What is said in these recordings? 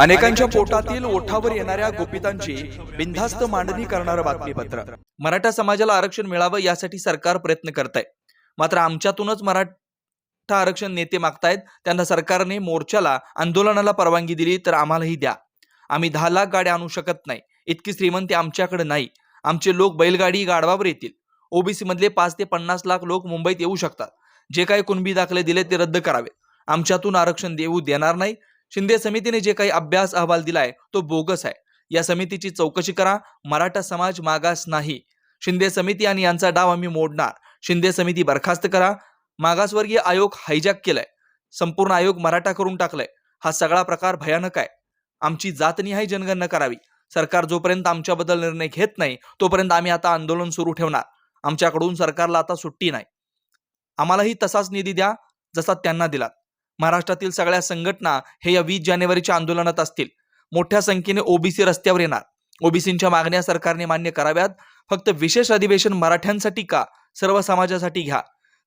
अनेकांच्या पोटातील ओठावर येणाऱ्या गोपितांची बिनधास्त मांडणी करणारं बातमीपत्र. मराठा समाजाला आरक्षण मिळावं यासाठी सरकार प्रयत्न करत आहे मात्र आमच्यातूनच मराठा आरक्षण नेते मागतायत त्यांना सरकारने मोर्चाला आंदोलनाला परवानगी दिली तर आम्हालाही द्या. आम्ही दहा लाख गाड्या आणू शकत नाही. इतकी श्रीमंती आमच्याकडे नाही. आमचे लोक बैलगाडी गाडवावर येतील. ओबीसी मधले पाच ते पन्नास लाख लोक मुंबईत येऊ शकतात. जे काही कुणबी दाखले दिले ते रद्द करावे आमच्यातून आरक्षण देऊ देणार नाही. शिंदे समितीने जे काही अभ्यास अहवाल दिलाय तो बोगस आहे. या समितीची चौकशी करा मराठा समाज मागास नाही. शिंदे समिती आणि यांचा डाव आम्ही मोडणार. शिंदे समिती बरखास्त करा. मागासवर्गीय आयोग हायजॅक केलाय. संपूर्ण आयोग मराठा करून टाकलाय. हा सगळा प्रकार भयानक आहे. आमची जातनिहाय जनगणना करावी. सरकार जोपर्यंत आमच्याबद्दल निर्णय घेत नाही तोपर्यंत आम्ही आता आंदोलन सुरू ठेवणार. आमच्याकडून सरकारला आता सुट्टी नाही. आम्हालाही तसाच निधी द्या जसा त्यांना दिलात. महाराष्ट्रातील सगळ्या संघटना हे या वीस जानेवारीच्या आंदोलनात असतील. मोठ्या संख्येने ओबीसी रस्त्यावर येणार. ओबीसींच्या मागण्या सरकारने मान्य कराव्यात. फक्त विशेष अधिवेशन मराठ्यांसाठी का? सर्व समाजासाठी घ्या.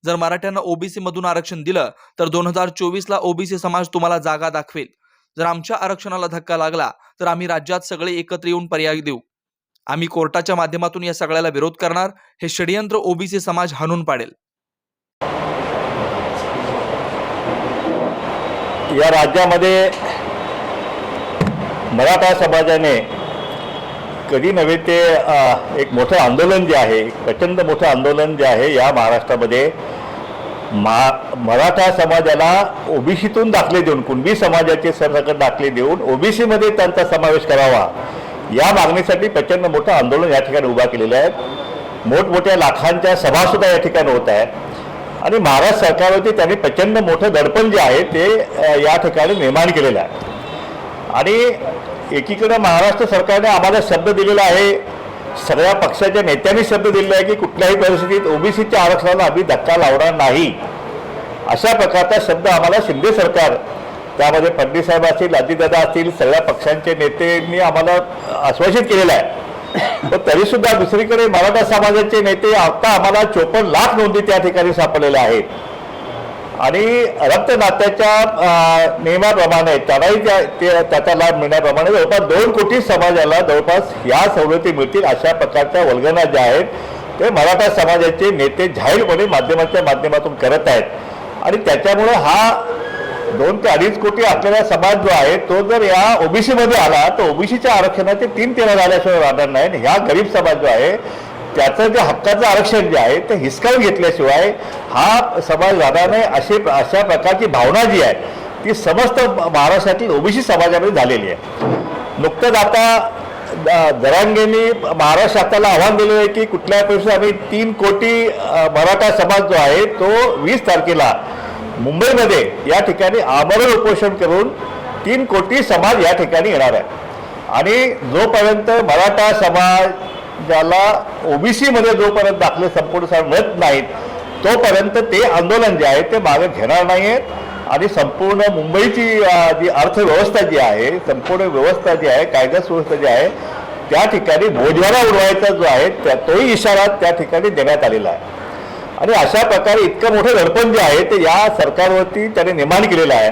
जर मराठ्यांना ओबीसी मधून आरक्षण दिलं तर दोन हजार चोवीस ला ओबीसी समाज तुम्हाला जागा दाखवेल. जर आमच्या आरक्षणाला धक्का लागला तर आम्ही राज्यात सगळे एकत्र येऊन पर्याय देऊ. आम्ही कोर्टाच्या माध्यमातून या सगळ्याला विरोध करणार. हे षडयंत्र ओबीसी समाज हाणून पाडेल. या राज्यामध्ये मराठा समाजाने कधी नव्हे ते एक मोठं आंदोलन जे आहे प्रचंड मोठं आंदोलन जे आहे या महाराष्ट्रामध्ये मा मराठा समाजाला ओबीसीतून दाखले देऊन कुणबी समाजाचे सरसकट दाखले देऊन ओबीसीमध्ये त्यांचा समावेश करावा या मागणीसाठी प्रचंड मोठं आंदोलन या ठिकाणी उभा केलेलं आहे. मोठमोठ्या लाखांच्या सभासुद्धा या ठिकाणी होत आहेत. आणि महाराष्ट्र सरकारवरती त्यांनी प्रचंड मोठं दडपण जे आहे ते या ठिकाणी निर्माण केलेलं आहे. आणि एकीकडे महाराष्ट्र सरकारने आम्हाला शब्द दिलेला आहे सगळ्या पक्षाच्या नेत्यांनी शब्द दिलेला आहे की कुठल्याही परिस्थितीत ओबीसीच्या आरक्षणाला आम्ही धक्का लावणार नाही. अशा प्रकारचा शब्द आम्हाला शिंदे सरकार त्यामध्ये फडणवीस साहेब असतील अजितदादा असतील सगळ्या पक्षांचे नेत्यांनी आम्हाला आश्वासित केलेलं आहे. पण तरीसुद्धा दुसरीकडे मराठा समाजाचे नेते आता आम्हाला चोपन्न लाख नोंदी त्या ठिकाणी सापडलेल्या आहेत. आणि रक्त नात्याच्या नियमाप्रमाणे त्यालाही त्या ते- त्याचा लाभ मिळण्याप्रमाणे जवळपास दोन कोटी समाजाला जवळपास या सवलती मिळतील अशा प्रकारच्या वल्गना ज्या आहेत ते मराठा समाजाचे नेते जाहीरपणे माध्यमाच्या माध्यमातून करत आहेत. आणि त्याच्यामुळे हा दोन ते अडीच कोटी असलेला समाज जो आहे तो जर या ओबीसीमध्ये आला तर ओबीसीच्या आरक्षणाचे तीन तेरा झाल्याशिवाय राहणार नाही. आणि ह्या गरीब समाज जो आहे त्याचं जे हक्काचं आरक्षण जे आहे ते हिसकावून घेतल्याशिवाय हा समाज राहणार नाही अशी अशा प्रकारची भावना जी आहे ती समस्त महाराष्ट्रातील ओबीसी समाजामध्ये झालेली आहे. नुकतंच आता दरांगेंनी जरांगेंनी महाराष्ट्र शासनाला आव्हान दिलेलं आहे की कुठल्या पैसे आम्ही तीन कोटी मराठा समाज जो आहे तो वीस तारखेला मुंबईमध्ये या ठिकाणी आमरण उपोषण करून तीन कोटी समाज या ठिकाणी येणार आहे. आणि जोपर्यंत मराठा समाजाला ओबीसीमध्ये जोपर्यंत दाखले संपूर्ण समाज मिळत नाहीत तोपर्यंत ते आंदोलन जे आहे ते मागे घेणार नाही आहेत आणि संपूर्ण मुंबईची जी अर्थव्यवस्था जी आहे संपूर्ण व्यवस्था जी आहे कायदा सुव्यवस्था जी आहे त्या ठिकाणी भोजवारा उडवायचा जो आहे त्या तोही इशारा त्या ठिकाणी देण्यात आलेला आहे. आणि अशा प्रकारे इतकं मोठं दडपण जे आहे ते या सरकारवरती त्याने निर्माण केलेलं आहे.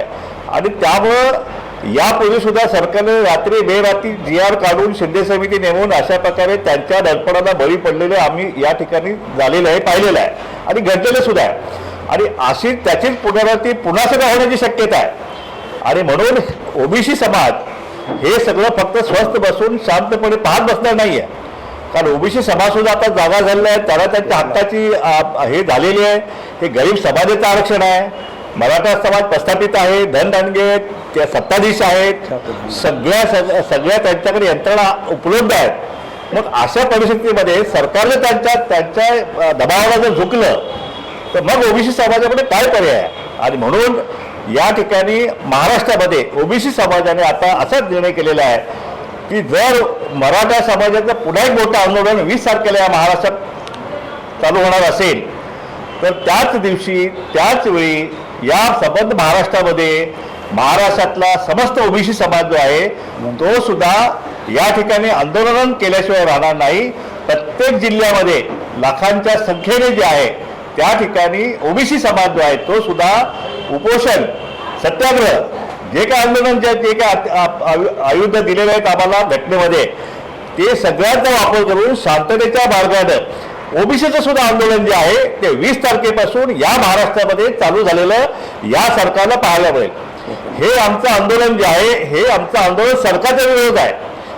आणि त्यामुळं यापूर्वीसुद्धा सरकारने रात्री बेरात्री जी आर काढून शिंदे समिती नेमून अशा प्रकारे त्यांच्या दडपणाला बळी पडलेले आम्ही या ठिकाणी झालेलं आहे पाहिलेलं आहे. आणि घडलेलं सुद्धा आहे. आणि अशी त्याचीच पुनरावृत्ती पुन्हा सुद्धा होण्याची शक्यता आहे. आणि म्हणून ओबीसी समाज हे सगळं फक्त स्वस्थ बसून शांतपणे पाहत बसणार नाही आहे कारण ओबीसी समाज सुद्धा आता जागा झालेला आहे त्याला त्यांच्या हक्काची हे झालेली आहे. हे गरीब समाजाचं आरक्षण आहे. मराठा समाज प्रस्थापित आहे धनदानगे त्या सत्ताधीश आहेत. सगळ्या सगळ्या त्यांच्याकडे यंत्रणा उपलब्ध आहेत. मग अशा परिस्थितीमध्ये सरकारने त्यांच्या त्यांच्या दबावाला जर झुकलं तर मग ओबीसी समाजामध्ये काय पर्याय आहे? आणि म्हणून या ठिकाणी महाराष्ट्रामध्ये ओबीसी समाजाने आता असाच निर्णय केलेला आहे. की जर मराठा समाजाचं पुन्हा एक मोठं आंदोलन वीस तारखेला या महाराष्ट्रात चालू होणार असेल तर त्याच दिवशी त्याच वेळी या संबंध महाराष्ट्रामध्ये महाराष्ट्रातला समस्त ओबीसी समाज जो आहे तो सुद्धा या ठिकाणी आंदोलन केल्याशिवाय राहणार नाही. प्रत्येक जिल्ह्यामध्ये लाखांच्या संख्येने जे आहे त्या ठिकाणी ओबीसी समाज जो आहे तो सुद्धा उपोषण सत्याग्रह जे काय आंदोलन जे जे काय आयुध दिलेले आहेत आम्हाला घटनेमध्ये. ते सगळ्यांचा वापर करून शांततेच्या मार्गानं ओबीसीचं सुद्धा आंदोलन जे आहे ते वीस तारखेपासून या महाराष्ट्रामध्ये चालू झालेलं या सरकारला पाहायला मिळेल. हे आमचं आंदोलन जे आहे हे आमचं आंदोलन सरकारच्या विरोधात आहे.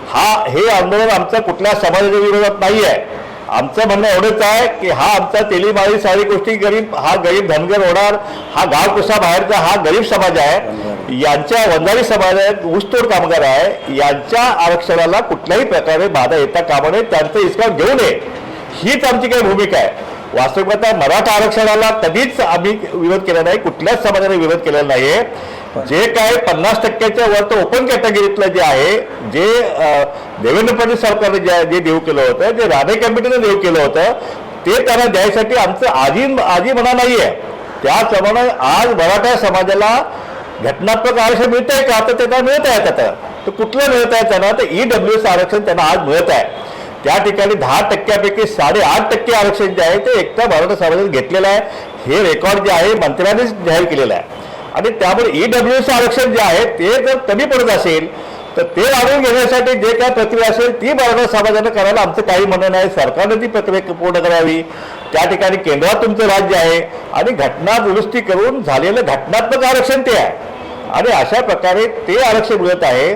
हा हे आंदोलन आमचं कुठल्या समाजाच्या विरोधात नाही आहे आमचं म्हणणं एवढंच आहे की हा आमचा तेलीमाळी सारी गोष्टी गरीब हा गरीब धनगर होणार हा गाव कसा बाहेरचा हा गरीब समाज आहे यांच्या वंजारी समाज आहे ऊसतोड कामगार आहे यांच्या आरक्षणाला कुठल्याही प्रकारे बाधा येता कामा नये त्यांचं हिसकाव घेऊ नये. हीच आमची काही भूमिका आहे. वास्तविकता मराठा आरक्षणाला कधीच आम्ही विरोध केला नाही कुठल्याच समाजाने विरोध केलेला नाहीये. जे काय पन्नास टक्क्याच्या वर तर ओपन कॅटेगरीतलं जे आहे जे देवेंद्र फडणवीस सरकारने जे जे देऊ केलं होतं जे राणे कमिटीने देऊ केलं होतं ते त्यांना द्यायसाठी आमचं आजी आजी म्हणा नाही आहे त्याचप्रमाणे आज मराठा समाजाला घटनात्मक आरक्षण मिळत आहे का तर त्यांना मिळत आहे आता. तर कुठलं मिळत आहे त्यांना तर ई डब्ल्यू आरक्षण त्यांना आज मिळत आहे. त्या ठिकाणी दहा टक्क्यापैकी साडेआठ टक्के आरक्षण जे आहे ते एकटा मराठा समाजाने घेतलेलं आहे. हे रेकॉर्ड जे आहे मंत्र्यांनीच जाहीर केलेलं आहे. आणि त्यामुळे ई डब्ल्यू आरक्षण जे आहे ते जर कमी पडत असेल तर ते वाढवून घेण्यासाठी जे काय प्रक्रिया असेल ती मराठा समाजानं करायला आमचं काही म्हणणं नाही. सरकारनं ती प्रक्रिया पूर्ण करावी त्या ठिकाणी केंद्रात तुमचं राज्य आहे. आणि घटना दुरुस्ती करून झालेलं घटनात्मक आरक्षण ते आहे. आणि अशा प्रकारे ते आरक्षण मिळत आहे.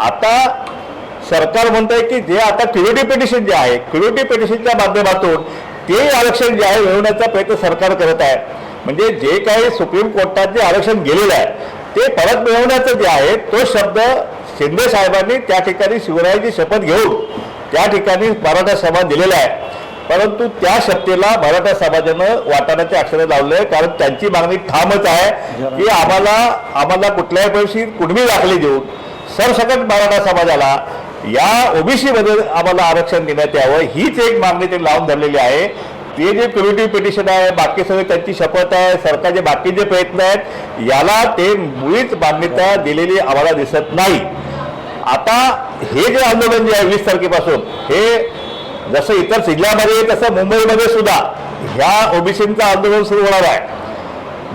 आता सरकार म्हणत आहे की जे आता क्युरिटी पिटिशन जे आहे क्युरिटी पिटिशनच्या माध्यमातून ते आरक्षण जे आहे मिळवण्याचा प्रयत्न सरकार करत आहे. म्हणजे जे काही सुप्रीम कोर्टात जे आरक्षण गेलेलं आहे ते परत मिळवण्याचं जे आहे तो शब्द शिंदे साहेबांनी त्या ठिकाणी शिवरायाची शपथ घेऊन त्या ठिकाणी मराठा समाज दिलेला आहे. परंतु त्या शक्तीला मराठा समाजानं वाटाण्याचे अक्षर लावले कारण त्यांची मागणी ठामच आहे की आम्हाला आम्हाला कुठल्याही पैशी कुणबी दाखले देऊन सरसकट मराठा समाजाला या ओबीसीमध्ये आम्हाला आरक्षण देण्यात यावं हीच एक मागणी ते लावून धरलेली आहे. हे जे क्युरिटी पिटिशन आहे बाकी सगळे त्यांची शपथ आहे सरकारचे बाकीचे प्रयत्न आहेत याला ते मुळीच मान्यता दिलेली आम्हाला दिसत नाही. आता हे जे आंदोलन जे आहे वीस तारखेपासून हे जसं इतर जिल्ह्यामध्ये तसं मुंबईमध्ये सुद्धा ह्या ओबीसींचं आंदोलन सुरू होणार आहे.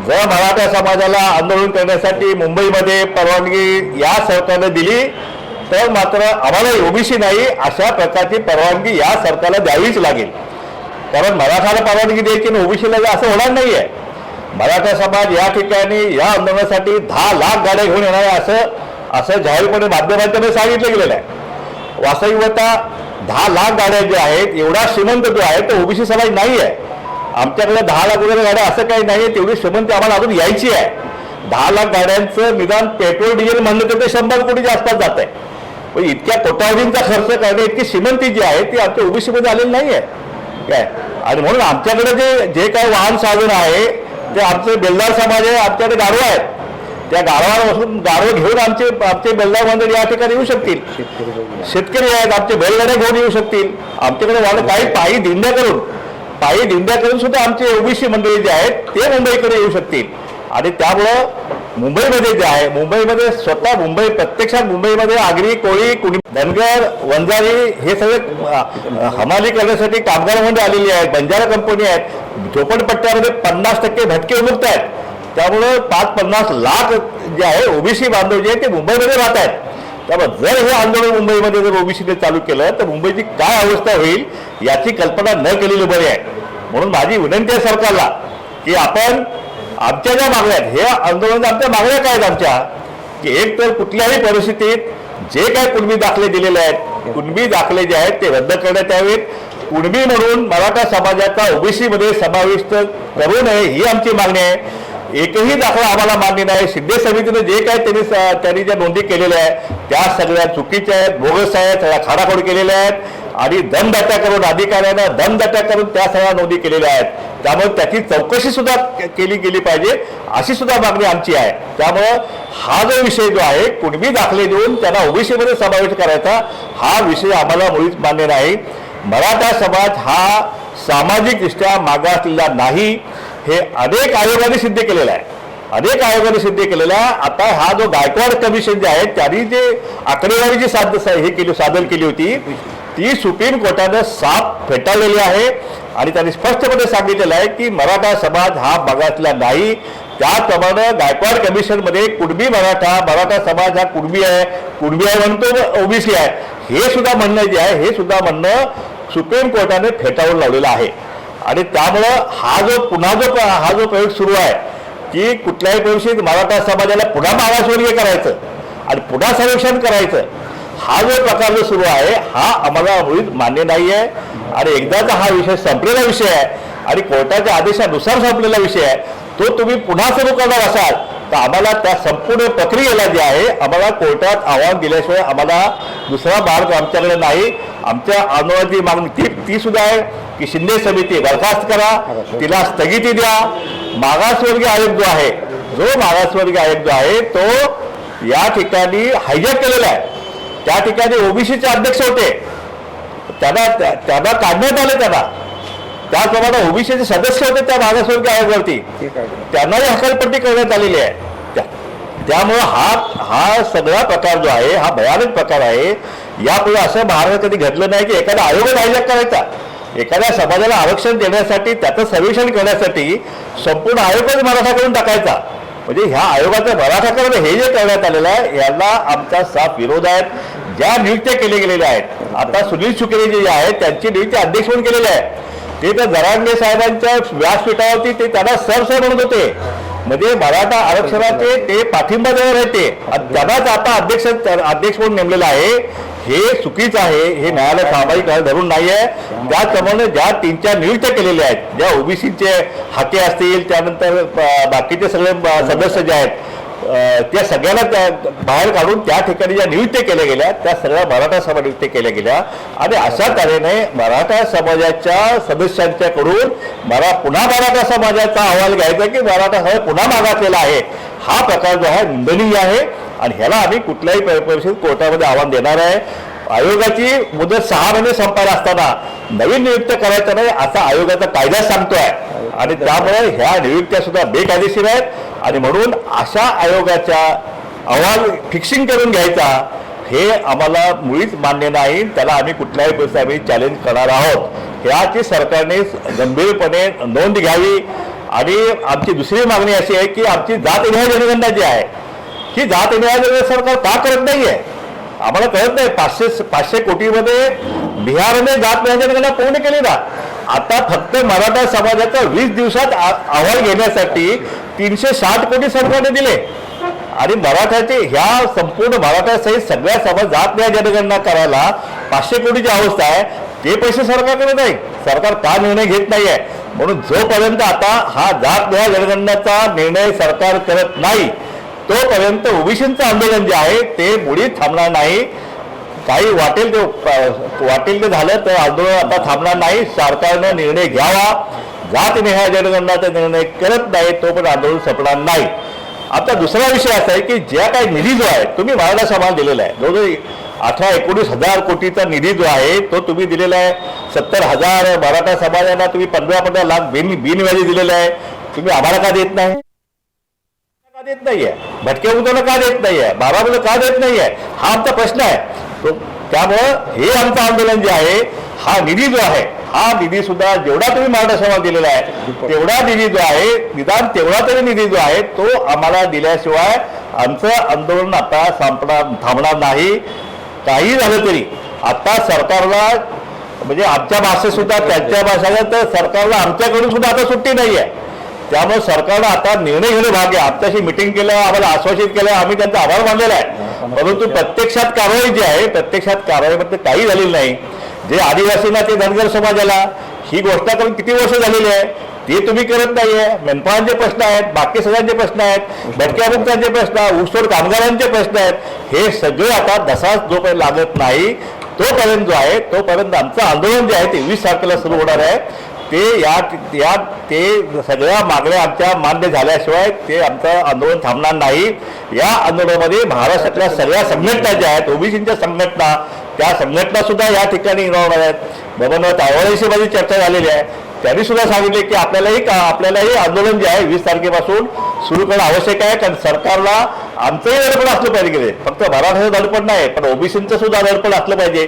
जर मराठा समाजाला आंदोलन करण्यासाठी मुंबईमध्ये परवानगी या सरकारने दिली तर मात्र आम्हाला ओबीसी नाही अशा प्रकारची परवानगी या सरकारला द्यावीच लागेल. कारण मराठाला परवानगी द्यायची आणि ओबीसीला असं होणार नाही आहे मराठा समाज या ठिकाणी या आंदोलनासाठी दहा लाख गाड्या घेऊन येणार आहे असं असं जाहीरपणे माध्यमांच्यामध्ये सांगितलं गेलेलं आहे. वास्तविकता दहा लाख गाड्या ज्या आहेत एवढा श्रीमंत जो आहे तो ओबीसी समाज नाही आहे आमच्याकडे दहा लाख वगैरे गाड्या असं काही नाही आहे तेवढी श्रीमंती आम्हाला अजून यायची आहे. दहा लाख गाड्यांचं निदान पेट्रोल डिझेल म्हणलं तर ते शंभर कोटीच्या आसपास जात आहे. पण इतक्या कोट्यावधींचा खर्च करणे इतकी श्रीमंती जी आहे ती आमच्या ओबीसीमध्ये आलेली नाही आहे काय? आणि म्हणून आमच्याकडे जे जे काही वाहन साधन आहे ते आमचे बेलदार समाज आहे आमच्याकडे गाढवा आहेत. त्या गाढवावर बसून गाढवं घेऊन आमचे आमचे बेलदार मंदिर या ठिकाणी येऊ शकतील. शेतकरी आहेत आमचे बैलगाड्या घेऊन येऊ शकतील. आमच्याकडे वाहन काही पायी दिंड्या करून पायी दिंड्या करून सुद्धा आमचे ओबीसी मंडळी जे आहेत ते मुंबईकडे येऊ शकतील. आणि त्यामुळं मुंबईमध्ये जे आहे मुंबईमध्ये स्वतः मुंबई प्रत्यक्षात मुंबईमध्ये आगरी कोळी कुणी धनगर वंजारी हे सगळे हमाली करण्यासाठी कामगार म्हणून आलेली आहेत बंजारा कंपनी आहेत. झोपडपट्ट्यामध्ये पन्नास टक्के भटके उमुक्त आहेत. त्यामुळं पाच पन्नास लाख जे आहे ओबीसी बांधव जे आहे ते मुंबईमध्ये राहत आहेत. त्यामुळे जर हे आंदोलन मुंबईमध्ये जर ओबीसीने चालू केलं तर मुंबईची काय अवस्था होईल याची कल्पना न केलेली बरी आहे. म्हणून माझी विनंती आहे सरकारला की आपण आमच्या ज्या मागण्या आहेत हे आंदोलन आमच्या मागण्या काय आहेत आमच्या? की एक तर कुठल्याही परिस्थितीत जे काय कुणबी दाखले दिलेले आहेत कुणबी दाखले जे आहेत ते रद्द करण्यात यावेत. कुणबी म्हणून मराठा समाजाचा ओबीसीमध्ये समाविष्ट करू नये ही आमची मागणी आहे. एकही दाखला आम्हाला मान्य नाही. शिंदे समितीने जे काय त्यांनी स- त्यांनी ज्या नोंदी केलेल्या आहेत त्या सगळ्या चुकीच्या आहेत. बोगस आहेत सगळ्या खाडाखोड केलेल्या आहेत. आणि दमदाट्या करून अधिकाऱ्यांना दमदाट्या करून त्या सगळ्या नोंदी केलेल्या आहेत. त्यामुळे त्याची चौकशी सुद्धा केली गेली पाहिजे अशी सुद्धा मागणी आमची आहे. त्यामुळं हा जो विषय जो आहे कुणबी दाखले देऊन त्यांना ओबीसीमध्ये समावेश करायचा हा विषय आम्हाला मुळीच मान्य नाही. मराठा समाज हा सामाजिकदृष्ट्या मागासलेला नाही हे अनेक आयोगाने सिद्ध केलेलं आहे. अनेक आयोगाने सिद्ध केलेला आहे. आता हा जो गायकवाड कमिशन जे आहे त्यांनी जे आकडेवारी जी साध हे केली सादर केली होती ती सुप्रीम कोर्टानं साफ फेटाळलेली आहे. आणि त्यांनी स्पष्टपणे सांगितलेलं आहे की मराठा समाज हा बघातला नाही. त्याचप्रमाणे गायकवाड कमिशनमध्ये कुणबी मराठा मराठा समाज हा कुणबी आहे कुणबी आहे म्हणतो ओबीसी आहे. हे सुद्धा म्हणणं जे आहे हे सुद्धा म्हणणं सुप्रीम कोर्टाने फेटाळून लावलेलं आहे. आणि त्यामुळं हा जो पुन्हा जो हा जो प्रयोग सुरू आहे की कुठल्याही परिस्थितीत मराठा समाजाला पुन्हा मागासवर्गीय करायचं आणि पुन्हा संरक्षण करायचं हा जो प्रकार जो सुरू आहे हा आम्हाला मुळीच मान्य नाही आहे आणि एकदाचा हा विषय संपलेला विषय आहे आणि कोर्टाच्या आदेशानुसार संपलेला विषय आहे तो तुम्ही पुन्हा सुरू करणार असाल तर आम्हाला त्या संपूर्ण प्रक्रियेला जे आहे आम्हाला कोर्टात आव्हान दिल्याशिवाय आम्हाला दुसरा मार्ग आमच्याकडे नाही. आमच्या आंदोलनाची मागणी ती ती सुद्धा आहे की शिंदे समिती बरखास्त करा तिला स्थगिती द्या. मागासवर्गीय आयोग जो आहे जो मागासवर्गीय आयोग जो आहे तो या ठिकाणी हायजॅक केलेला आहे. त्या ठिकाणी ओबीसीचे अध्यक्ष होते. त्यांना त्या- त्यांना काढण्यात आले त्यांना त्याचप्रमाणे ओबीसीचे सदस्य होते त्या मागासवर्गीय आयोगावरती. त्यांनाही हकालपट्टी करण्यात आलेली आहे. त्या- त्यामुळं हा हा सगळा प्रकार जो आहे हा भयानक प्रकार आहे. यापुढे असं महाराष्ट्रात कधी घडलं नाही की एखादा आयोगच हायजॅक करायचा. एखाद्या समाजाला आरक्षण देण्यासाठी त्याचं सर्वेक्षण करण्यासाठी संपूर्ण आयोगच मराठाकडून टाकायचा. म्हणजे ह्या आयोगाचं मराठाकरण हे जे करण्यात आलेलं आहे याला आमचा साफ विरोध आहे. ज्या नियुक्त्या केल्या गेलेल्या आहेत आता सुनील शुक्रे जे आहेत त्यांची नियुक्ती अध्यक्ष म्हणून केलेली आहे. ते तर जरांगे साहेबांच्या व्यासपीठावरती ते त्यांना सर म्हणत होते. म्हणजे मराठा आरक्षणाचे ते पाठिंबा देणार आहेत ते. त्यांनाच आता अध्यक्ष अध्यक्ष म्हणून नेमलेलं आहे. हे चुकीचं आहे. हे न्यायालय सामाजिक धरून नाही आहे. त्याचप्रमाणे ज्या तीन चार नियुक्त्या केलेल्या आहेत ज्या ओबीसीचे हाके असतील त्यानंतर बाकीचे सगळे सदस्य जे आहेत त्या सगळ्यांना त्या बाहेर काढून त्या ठिकाणी ज्या नियुक्त्या केल्या गेल्या त्या सगळ्या मराठा सभा नियुक्त्या केल्या गेल्या. आणि अशा तऱ्हेने मराठा समाजाच्या सदस्यांच्याकडून मला पुन्हा मराठा समाजाचा अहवाल घ्यायचा की मराठा समाज पुन्हा मागासलेला आहे. हा प्रकार जो आहे निंदनीय आहे आणि ह्याला आम्ही कुठल्याही परिषद कोर्टामध्ये आव्हान देणार आहे. आयोगाची मुदत सहा महिने संपायला असताना नवीन नियुक्त करायचं नाही असा आयोगाचा कायदा सांगतोय. आणि त्यामुळे ह्या नियुक्त्या सुद्धा बेकायदेशीर आहेत. आणि म्हणून अशा आयोगाच्या अहवाल फिक्सिंग करून घ्यायचा हे आम्हाला मुळीच मान्य नाही. त्याला आम्ही कुठल्याही पैसे आम्ही चॅलेंज करणार आहोत. याची सरकारने गंभीरपणे नोंद घ्यावी. आणि आमची दुसरी मागणी अशी आहे की आमची जात न्याय जनगणना जी आहे. ही जात न्याय जनगणना सरकार का करत नाही आहे आम्हाला कळत नाही. पाचशे पाचशे कोटीमध्ये बिहारने जात न्याय जनगणना पूर्ण केली ना. आता फक्त मराठा समाजाचा वीस दिवसात आ- अहवाल घेण्यासाठी तीनशे साठ कोटी सरकारने दिले. आणि मराठाचे ह्या संपूर्ण मराठासहित सगळ्या समाज जात नाही जनगणना करायला पाचशे कोटीची अवस्था आहे. ते पैसे सरकारकडे नाही सरकार का निर्णय घेत नाही आहे म्हणून जोपर्यंत आता हा जात न्याय जनगणनाचा निर्णय सरकार करत नाही तोपर्यंत ओबीसींचं आंदोलन जे आहे ते मुळीच थांबणार नाही. काही वाटेल ते वाटेल ते झालं तर आंदोलन आता थांबणार नाही. सरकारनं निर्णय घ्यावा. जात निहाय जनगणनाचा निर्णय करत नाही तो पण आंदोलन संपणार नाही. आता दुसरा विषय असा आहे की ज्या काही निधी जो आहे तुम्ही मराठा समाज दिलेला आहे. जवळजवळ अठरा एकोणीस हजार कोटीचा निधी जो आहे तो तुम्ही दिलेला आहे. सत्तर हजार मराठा समाजाला तुम्ही पंधरा पंधरा लाख बिन बिनव्याजी दिलेला आहे. तुम्ही आम्हाला का देत नाही? का देत नाहीये? भटके मुलांना का देत नाहीये? बाबा मुलं का देत नाहीये? हा आमचा प्रश्न आहे. तो त्यामुळं हे आमचं आंदोलन जे आहे हा निधी जो आहे हा निधी सुद्धा जेवढा तुम्ही मराठा समाज दिलेला आहे तेवढा निधी जो आहे निदान तेवढा तरी निधी जो आहे तो आम्हाला दिल्याशिवाय आमचं आंदोलन आता संपणार थांबणार नाही. काही झालं तरी आता सरकारला म्हणजे आमच्या भाषेत सुद्धा त्यांच्या भाषेला तर सरकारला आमच्याकडून सुद्धा आता सुट्टी नाही आहे त्यामुळे सरकारनं आता निर्णय घेणं भाग आहे. आत्ताशी मिटिंग केलं आम्हाला आश्वासित केलं आम्ही त्यांचा आभार मानलेला आहे. परंतु प्रत्यक्षात कारवाई जी आहे प्रत्यक्षात कारवाईमध्ये काही झालेली नाही. जे आदिवासींना ते धनगर समाजाला ही गोष्ट करून किती वर्ष झालेली आहे ते तुम्ही करत नाहीये. मेनपाळांचे प्रश्न आहेत बाकी सगळ्यांचे प्रश्न आहेत भटक्या मुक्तांचे प्रश्न ऊसतोड कामगारांचे प्रश्न आहेत. हे सगळे आता दसाच जोपर्यंत लागत नाही तोपर्यंत जो आहे तोपर्यंत आमचं आंदोलन जे आहे ते वीस तारखेला सुरू होणार आहे. ते या या ते सगळ्या मागण्या आमच्या मान्य झाल्याशिवाय ते आमचं आंदोलन थांबणार नाही. या आंदोलनामध्ये महाराष्ट्रातल्या सगळ्या संघटना ज्या आहेत ओबीसीच्या संघटना त्या संघटनासुद्धा या ठिकाणी इन्व्हॉल्व आहेत. बबनराव तावडेशी माझी चर्चा झालेली आहे. त्यांनी सुद्धा सांगितले की आपल्यालाही का आपल्यालाही आंदोलन जे आहे वीस तारखेपासून सुरू करणं आवश्यक आहे. कारण सरकारला आमचंही दडपण असलं पाहिजे की फक्त मराठाचं दडपण नाही पण ओबीसींचं सुद्धा दडपण असलं पाहिजे.